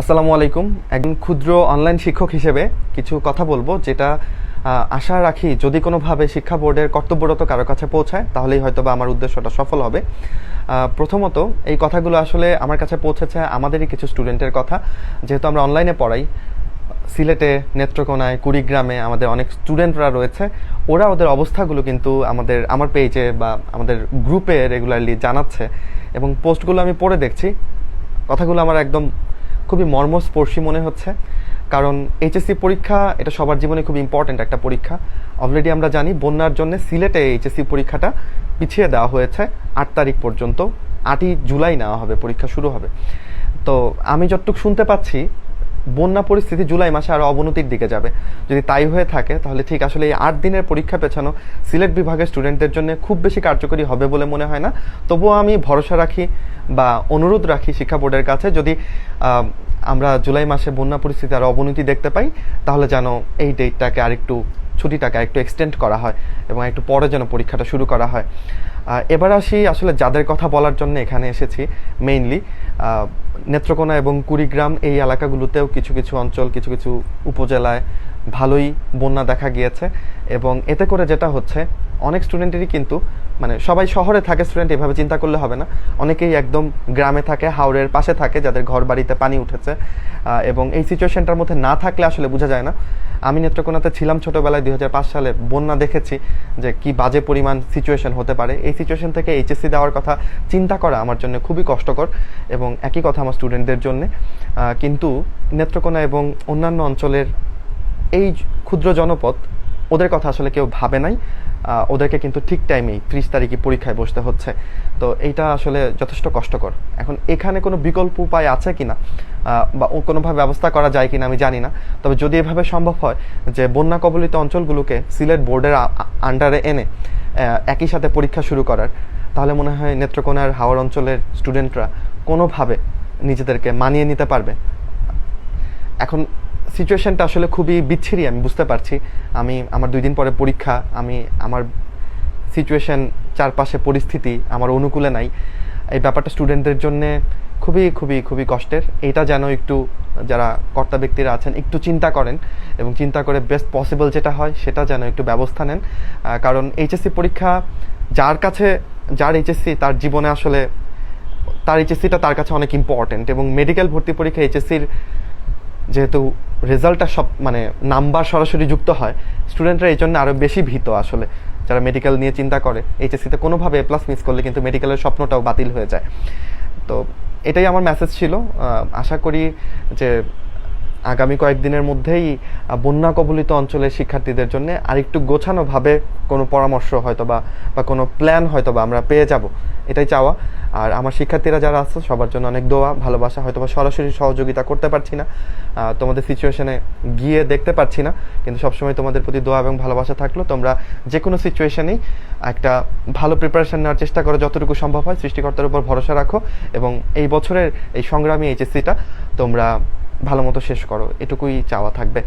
আসসালামু আলাইকুম। একজন ক্ষুদ্র অনলাইন শিক্ষক হিসেবে কিছু কথা বলব, যেটা আশা রাখি যদি কোনোভাবে শিক্ষা বোর্ডের কর্তব্যরত কারও কাছে পৌঁছায়, তাহলেই হয়তো বা আমার উদ্দেশ্যটা সফল হবে। প্রথমত, এই কথাগুলো আসলে আমার কাছে পৌঁছেছে আমাদেরই কিছু স্টুডেন্টের কথা। যেহেতু আমরা অনলাইনে পড়াই, সিলেটে, নেত্রকোনায়, কুড়িগ্রামে আমাদের অনেক স্টুডেন্টরা রয়েছে। ওরা ওদের অবস্থাগুলো কিন্তু আমাদের, আমার পেজে বা আমাদের গ্রুপে রেগুলারলি জানাচ্ছে এবং পোস্টগুলো আমি পড়ে দেখছি। কথাগুলো আমার একদম খুবই মর্মস্পর্শী মনে হচ্ছে। কারণ এইচএসসি পরীক্ষা, এটা সবার জীবনে খুব ইম্পর্ট্যান্ট একটা পরীক্ষা। অলরেডি আমরা জানি বন্যার জন্য সিলেটে এইচএসসি পরীক্ষাটা পিছিয়ে দেওয়া হয়েছে। আট তারিখ পর্যন্ত, আটই জুলাই নেওয়া হবে, পরীক্ষা শুরু হবে। তো আমি যতটুকু শুনতে পাচ্ছি বন্যা পরিস্থিতি জুলাই মাসে আরও অবনতির দিকে যাবে। যদি তাই হয়ে থাকে, তাহলে ঠিক আসলে এই আট দিনের পরীক্ষা পেছানো সিলেট বিভাগের স্টুডেন্টদের জন্য খুব বেশি কার্যকরী হবে বলে মনে হয় না। তবুও আমি ভরসা রাখি বা অনুরোধ রাখি শিক্ষা বোর্ডের কাছে, যদি আমরা জুলাই মাসে বন্যা পরিস্থিতি আরও অবনতি দেখতে পাই, তাহলে যেন এই ডেটটাকে আরেকটু, ছুটিটাকে একটু এক্সটেন্ড করা হয় এবং একটু পরে যেন পরীক্ষাটা শুরু করা হয়। এবার আসি আসলে যাদের কথা বলার জন্য এখানে এসেছি মেইনলি নেত্রকোনা এবং কুড়িগ্রাম এই এলাকাগুলোতেও কিছু কিছু অঞ্চল, কিছু কিছু উপজেলায় ভালোই বন্যা দেখা গিয়েছে এবং এতে করে যেটা হচ্ছে, অনেক স্টুডেন্টেরই কিন্তু মানে সবাই শহরে থাকে স্টুডেন্ট এভাবে চিন্তা করলে হবে না। অনেকেই একদম গ্রামে থাকে হাওড়ের পাশে থাকে, যাদের ঘর বাড়িতে পানি উঠেছে এবং এই সিচুয়েশনটার মধ্যে না থাকলে আসলে বোঝা যায় না। আমি নেত্রকোনাতে ছিলাম ছোটোবেলায় দুই হাজার পাঁচ সালে। বন্যা দেখেছি যে কি বাজে পরিমাণ সিচুয়েশন হতে পারে। এই সিচুয়েশন থেকে এইচএসসি দেওয়ার কথা চিন্তা করা আমার জন্য খুবই কষ্টকর এবং একই কথা আমার স্টুডেন্টদের জন্য। কিন্তু নেত্রকোনা এবং অন্যান্য অঞ্চলের এই ক্ষুদ্র জনপদ ওদের কথা আসলে কেউ ভাবে নাই। ওদেরকে কিন্তু ঠিক টাইমেই ত্রিশ তারিখে পরীক্ষায় বসতে হচ্ছে। তো এইটা আসলে যথেষ্ট কষ্টকর। এখন এখানে কোনো বিকল্প উপায় আছে কিনা? আহ, বা কোনোভাবে ব্যবস্থা করা যায় কিনা আমি জানি না। তবে যদি এভাবে সম্ভব হয় যে বন্যা কবলিত অঞ্চলগুলোকে সিলেট বোর্ডের আন্ডারে এনে একই সাথে পরীক্ষা শুরু করার, তাহলে মনে হয় নেত্রকোনার হাওড় অঞ্চলের স্টুডেন্টরা কোনোভাবে নিজেদেরকে মানিয়ে নিতে পারবে। এখন সিচুয়েশনটা আসলে খুবই বিচ্ছিরি, আমি বুঝতে পারছি। আমি, আমার দুই দিন পরে পরীক্ষা, আমি, আমার সিচুয়েশান চারপাশে পরিস্থিতি আমার অনুকূলে নাই। এই ব্যাপারটা স্টুডেন্টদের জন্য খুবই খুবই খুবই কষ্টের। এটা যেন একটু যারা কর্তা ব্যক্তিরা আছেন, একটু চিন্তা করেন এবং চিন্তা করে বেস্ট পসিবল যেটা হয়, সেটা যেন একটু ব্যবস্থা নেন। কারণ এইচএসসি পরীক্ষা যার কাছে, যার এইচএসসি তার জীবনে আসলে, তার এইচএসসিটা তার কাছে অনেক ইম্পর্ট্যান্ট এবং মেডিকেল ভর্তি পরীক্ষা এইচএসসির যেহেতু রেজাল্টটা সব মানে নাম্বার সরাসরি যুক্ত হয়, স্টুডেন্টরা এই জন্য আরও বেশি ভীত আসলে। যারা মেডিকেল নিয়ে চিন্তা করে, এইচএসসিতে কোনোভাবে এ প্লাস মিস করলে কিন্তু মেডিকেলের স্বপ্নটাও বাতিল হয়ে যায়। তো এটাই আমার মেসেজ ছিল। আশা করি যে আগামী কয়েকদিনের মধ্যেই বন্যা কবলিত অঞ্চলের শিক্ষার্থীদের জন্য আরেকটু গোছানোভাবে কোনো পরামর্শ হয়তো বা বা কোনো প্ল্যান হয়তো বা আমরা পেয়ে যাব। এটাই চাওয়া। আর আমার শিক্ষার্থীরা যারা আছে, সবার জন্য অনেক দোয়া, ভালোবাসা হয়তো বা সরাসরি সহযোগিতা করতে পারছি না। তোমাদের সিচুয়েশনে গিয়ে দেখতে পারছি না। কিন্তু সবসময় তোমাদের প্রতি দোয়া এবং ভালোবাসা থাকল। তোমরা যে কোনো সিচুয়েশনেই একটা ভালো প্রিপারেশন নেওয়ার চেষ্টা করো, যতটুকু সম্ভব হয়। সৃষ্টিকর্তার উপর ভরসা রাখো এবং এই বছরের এই সংগ্রামী এইচএসসিটা তোমরা ভালো মতো শেষ করো। এটুকুই চাওয়া থাকবে।